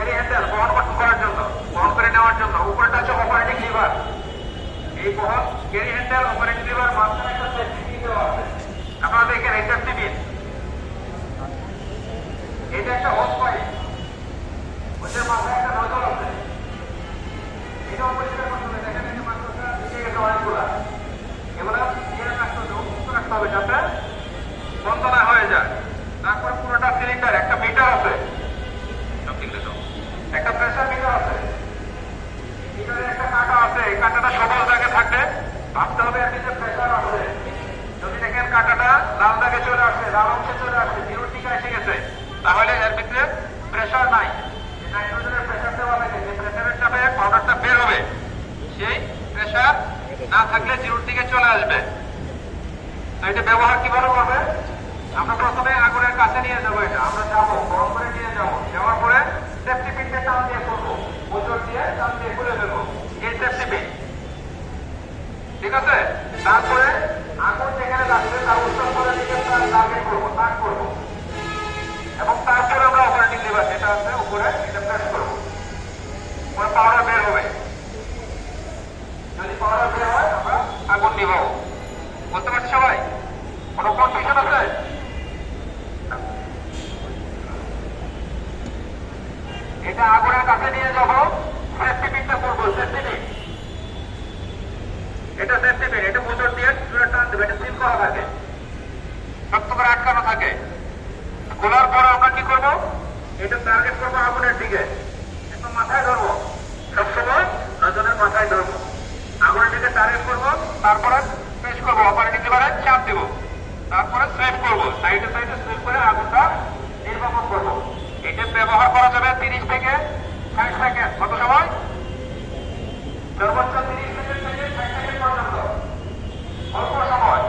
Carry handle বহন করার জন্য, বহন করে নেওয়ার জন্য। উপরেটা হচ্ছে অপারেটিং লিভার এই বহন ক্যারি হ্যান্ডেল অপারেটিং লিভার মাঝখানে একটা সেফটি দেওয়া আছে। আপনারা দেখেন এই সেফটি এটা একটা হোস পাইপ ওদের মাথায় একটা নজর আছে। এটাও পরিষ্কার করতে হবে দেখেন এই যে মাত্রটা ভিজে গেছে অনেকগুলা এগুলো দিয়ে রাখতে হবে মুক্ত রাখতে হবে যাতে বন্ধ না হয়ে যায় তারপর পুরোটা সিলিন্ডার একটা মিটার আছে সব কিনলে তো। একটা প্রেসার মিটার আছে মিটারে একটা কাঁটা আছে এই কাঁটাটা সবল দাগে থাকলে ভাবতে হবে এর নিচে প্রেসার আছে যদি দেখেন কাঁটাটা লাল দাগে চলে আসে লাল অংশে চলে আসে এসে গেছে তাহলে এর ভিতরে প্রেসার নাই। না থাকলে জিরোর দিকে চলে আসবে। তো এটা ব্যবহার কীভাবে করবে? আমরা প্রথমে আগুনের কাছে নিয়ে যাব এটা। আমরা যাব, গরম করে নিয়ে যাব। যাওয়ার পরে সেফটি পিনটা টান দিয়ে করব। মোটর দিয়ে টান দিয়ে খুলে দেবো এই সেফটি পিন ঠিক আছে? তারপরে আগুন যেখানে লাগবে তার আছে, উপরে এটা প্রেস করব পরে পাওয়ার বের হবে। যদি পাওয়ার বের হয়, আমরা আগুন নিভাবো। বুঝতে পারছি সবাই কোনো কনফিউশন আছে এটা আগুনের কাছে নিয়ে যাব সেফটি পিনটা করব সেফটি পিন এটা সেফটি পিন এটা মোটর দিয়ে জুড়ে টান দেবে এটা সিল করা থাকে শক্ত করে আটকানো থাকে খোলার পরে আমরা কি করব এটা টার্গেট করব আগুনের দিকে একটু মাথায় ধরবো সবসময় নজনের মাথায় ধরবো আগুনের দিকে টার্গেট করব তারপরে প্রেস করব অপারেটিং লিভারে চাপ দেবো। তারপরে সুইপ করব সাইডে সাইডে সুইপ করে আগুনটা নির্বাপন করব। এটা ব্যবহার করা যাবে তিরিশ থেকে ষাট সেকেন্ড কত সময়? সর্বোচ্চ তিরিশ সেকেন্ড থেকে ষাট সেকেন্ড পর্যন্ত। অল্প সময়।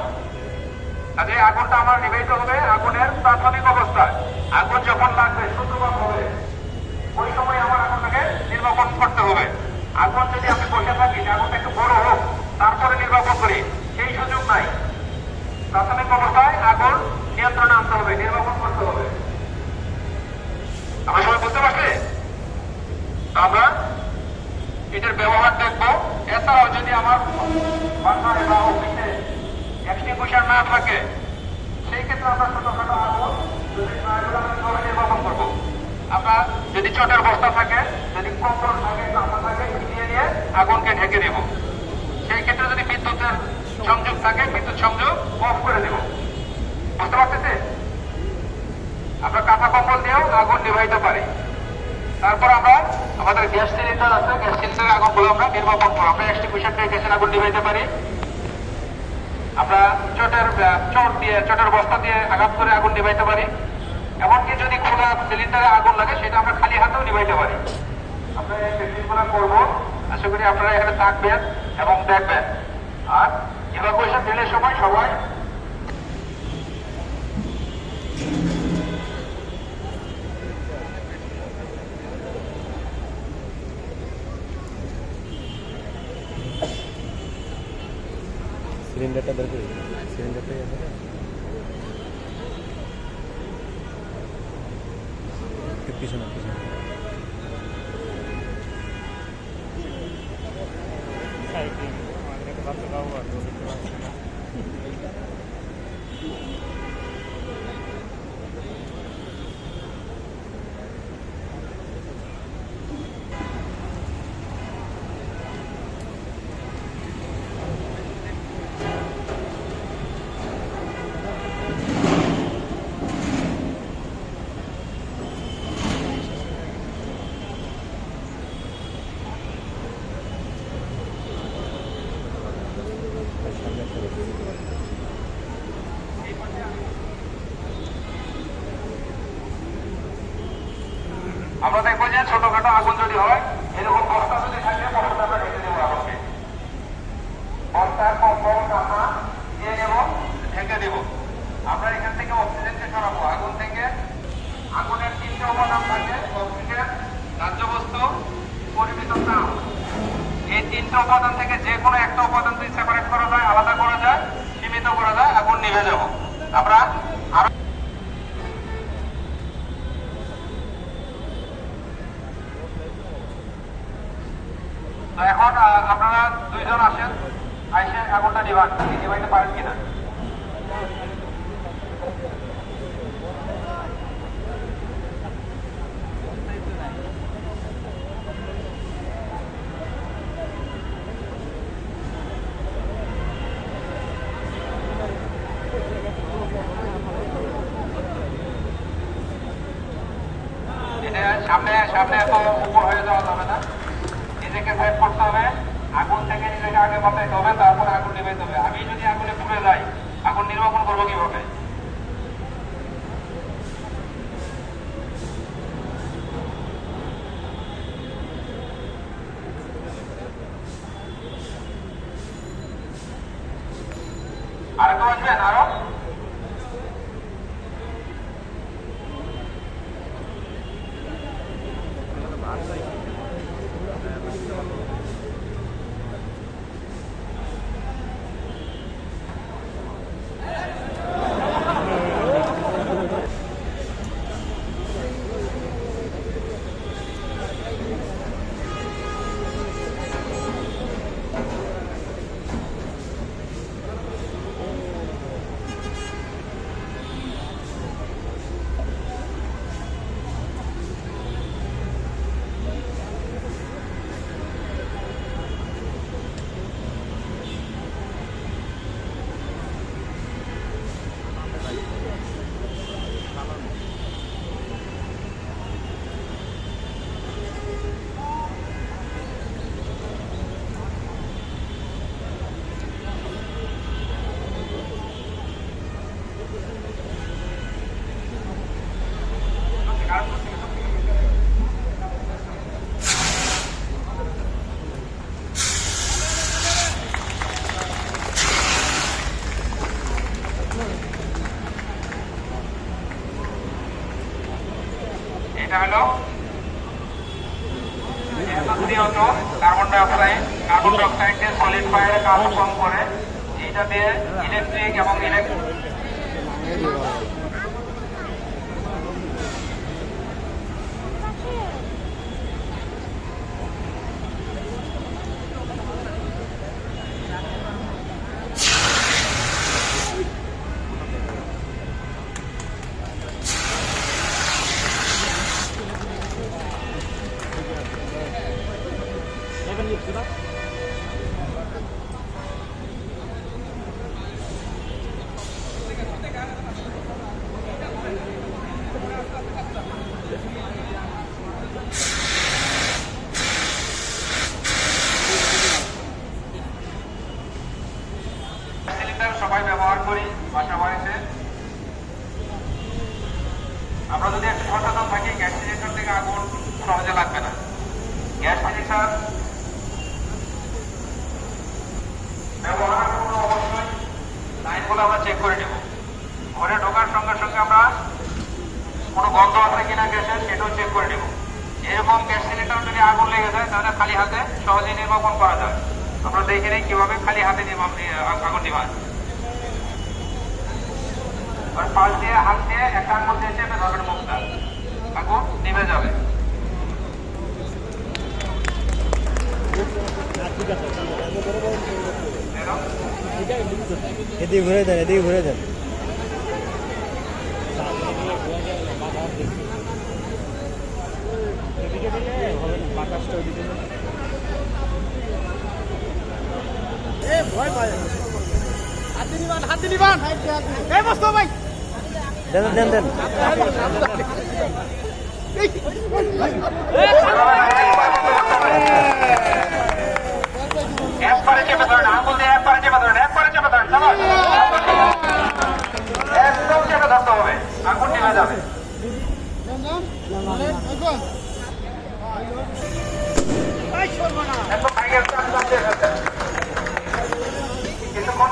কাজে আগুনটা আমার নিবেদিত হবে, আগুনের প্রাথমিক অবস্থায় আগুন যখন লাগবে সূত্রপাত হবে ওই সময় আমার আগুনটাকে নির্বাপন করতে হবে আগুন যদি আমি বসে থাকি যে আগুনটা একটু বড় হোক তারপরে নির্বাপন করি সেই সুযোগ নাই প্রাথমিক অবস্থায় আগুন নিয়ন্ত্রণে আনতে হবে নির্বাপন করতে হবে আমরা সবাই বুঝতে পারছি আমরা এটার ব্যবহার দেখব। এছাড়াও যদি আমার বাসায় বা অফিসে এক্সটিংগুইশার না থাকে, সেই আমরা ছোটখাটো যদি চটের বস্তা থাকে, যদি কম্পন থাকে কাপড় থাকে ভিজিয়ে নিয়ে আগুনকে ঢেকে দেব সেই ক্ষেত্রে যদি বিদ্যুতের সংযোগ থাকে, বিদ্যুৎ সংযোগ অফ করে দেব। বুঝতে পারতেছে আমরা কাঁথা কম্বল দিয়েও আগুন নিভাইতে পারি। তারপর আমরা আমাদের গ্যাস সিলিন্ডার আছে গ্যাস সিলিন্ডারের আগুনগুলো আমরা নির্বাপন করব আমরা এক্সটিংগুইশার দিয়ে গ্যাসের আগুন নিভাইতে পারি। আমরা চটের চট দিয়ে, চটের বস্তা দিয়ে আঘাত করে আগুন নিভাইতে পারি। এমনকি যদি খোলা সিলিন্ডারে আগুন লাগে, সেটা আমরা খালি হাতেও নিভাইতে পারি। আমরা এই করব। আশা করি আপনারা এখানে থাকবেন এবং দেখবেন। আর ইভাকুয়েশন দিনের সময় সবাই সিলিন্ডারটা বের করি সিলিন্ডারটা ইয়ে ছোটখাটো আগুন যদি হয় এরকম বস্তা যদি থাকে বস্তা আমরা ঢেকে দেবো আগুনকে বস্তা কম্বল কাঁথা দিয়ে নেব ঢেকে দেব আমরা এখান থেকে অক্সিজেনকে সরাবো আগুন থেকে আগুনের তিনটে উপাদান থাকে অক্সিজেন দাহ্য বস্তু পরিমিত তাপ এই তিনটে উপাদান থেকে যে কোনো একটা উপাদান যদি সেপারেট করা যায় আলাদা করা যায় সীমিত করা যায় আগুন নিভে যাব আমরা আরও তো এখন আপনারা দুইজন আসেন, আইসে আগুনটা নিবান নিবাইতে পারেন কিনা? সামনে সামনে এত উপর হয়ে যাওয়া সেট করতে হবে, আগুন থেকে নিজেকে আগে বাঁচাইতে হবে, তারপরে আগুন নিভাইতে হবে। আমি যদি আগুনে পুড়ে যাই, আগুন নির্বাপন করব কীভাবে? আর কেউ আসবেন? আরও? এটা হলো দ্বিতীয়ত কার্বন ডাইঅক্সাইড কার্বন ডাইঅক্সাইডকে সলিড ফায়ারে কাজ করে, এইটা দিয়ে ইলেকট্রিক এবং ইলেকট্রিক সিলিন্ডার সবাই ব্যবহার করি বাসা বাড়িতে আমরা যদি একটু সচেতন থাকি গ্যাস সিলিন্ডার থেকে আগুন সহজে লাগবে না। গ্যাস সিলিন্ডার ব্যবহার করব অবশ্যই আমরা চেক করে নেব। ঘরে ঢোকার সঙ্গে সঙ্গে আমরা কোনো গন্ধ আছে কিনা গ্যাসের, সেটাও চেক করে নেব। এরকম গ্যাস সিলিন্ডার যদি আগুন লেগে যায়, তাহলে খালি হাতে সহজে নির্বাপন করা যায়। আমরা দেখে নিই কীভাবে খালি হাতে নির্বাপন আগুন নিবান আর পাশ দিয়ে হাত দিয়ে একটা আঙুল দিয়ে চেপে ধরবেন মুখটা। আগুন নিভে যাবে। এদিকে ঘুরে দেন এদিকে ঘুরে দেন। বাতাসটা ওদিকে দেন দেন দেন। একবারে চেপে ধরেন আঙুল দিয়ে একবারে চেপে ধরেন একবারে চেপে ধরেন সবাই একদম চেপে ধরতে হবে আগুন নিভে যাবে একদম ভাঙে একটু আগুন দিয়ে ফেলতেন। কিছুক্ষণ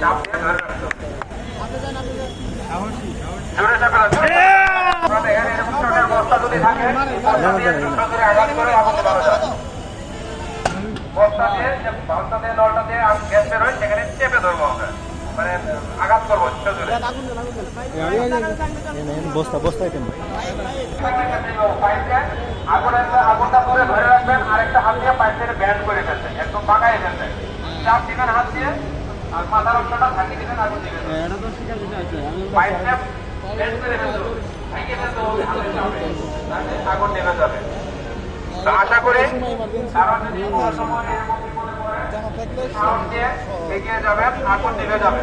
চাপ দিয়ে ধরে রাখতে হবে। জোরে চাপে ধরতে হবে। আপনারা দেখেন এরকম ছোটের বস্তা যদি থাকে, বস্তা দিয়ে ছোট করে আঘাত করে আগুন ধরানো যায়। বস্তা দিয়ে যে বস্তা দিয়ে নলটা দিয়ে আগ- গ্যাস বের হয় সেখানে চেপে ধরবো আমরা মানে আঘাত করব বস্তা বস্তা কেন? আগুনটা আগুনটা পুরো ধরে রাখবেন আরেকটা হাত দিয়ে পাইপ ব্যান্ড করে ফেলবেন একদম পাকায় ফেলবেন। চাপ দিবেন হাত দিয়ে আর মাথার অংশটা থাকিয়ে দিবেন আগুন দিবেন। পাইপটা ব্যান্ড করে ফেলতে হবে ভেঙে ফেলতে হবে হাতের চাপে তাহলে আগুন নেমে যাবে। তো আশা করি কারণ যদি কোনো সময় এরকম বিপদে পড়ে সাহস দিয়ে এগিয়ে যাবেন আগুন নিভে যাবে।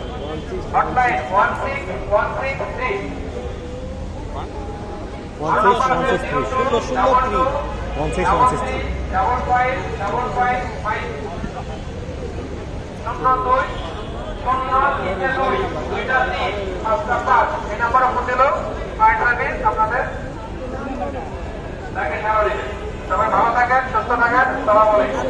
Hotline one six one six three one six one six three শূন্য শূন্য three one six one six three double five double five five শূন্য দুই শূন্য তিনটে দুই দুইটা তিন পাঁচটা পাঁচ। এই নাম্বারে ফোন দিল। সার্ভিস আপনাদের। সারা সবাই ভালো থাকেন সুস্থ থাকেন। সালাম আলাইকুম।